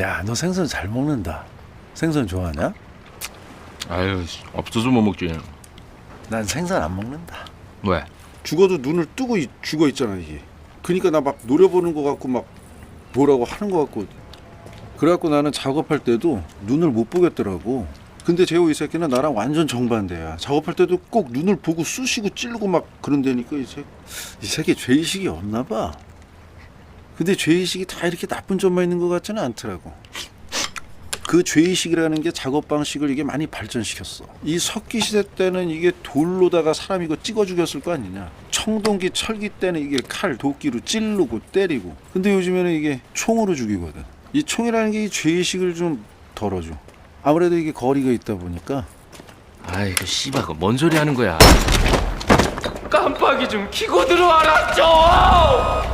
야, 너 생선 잘 먹는다. 생선 좋아하냐? 아유 씨, 없어서 못 먹지. 난 생선 안 먹는다. 왜? 죽어도 눈을 뜨고 있- 죽어 있잖아 이게. 그러니까 나 막 노려보는 거 같고 막 뭐라고 하는 거 같고. 그래갖고 나는 작업할 때도 눈을 못 보겠더라고. 근데 재호 이 새끼는 나랑 완전 정반대야. 작업할 때도 꼭 눈을 보고 쑤시고 찌르고 막 그런다니까 이 새끼. 이 새끼 죄의식이 없나 봐. 근데 죄의식이 다 이렇게 나쁜 점만 있는 것 같지는 않더라고. 그 죄의식이라는 게 작업 방식을 이게 많이 발전시켰어. 이 석기 시대 때는 이게 돌로다가 사람 이거 찍어 죽였을 거 아니냐. 청동기, 철기 때는 이게 칼, 도끼로 찌르고 때리고. 근데 요즘에는 이게 총으로 죽이거든. 이 총이라는 게 이 죄의식을 좀 덜어줘. 아무래도 이게 거리가 있다 보니까 아이고 씨발 그거 뭔 소리 하는 거야? 깜빡이 좀 켜고 들어와라 좀.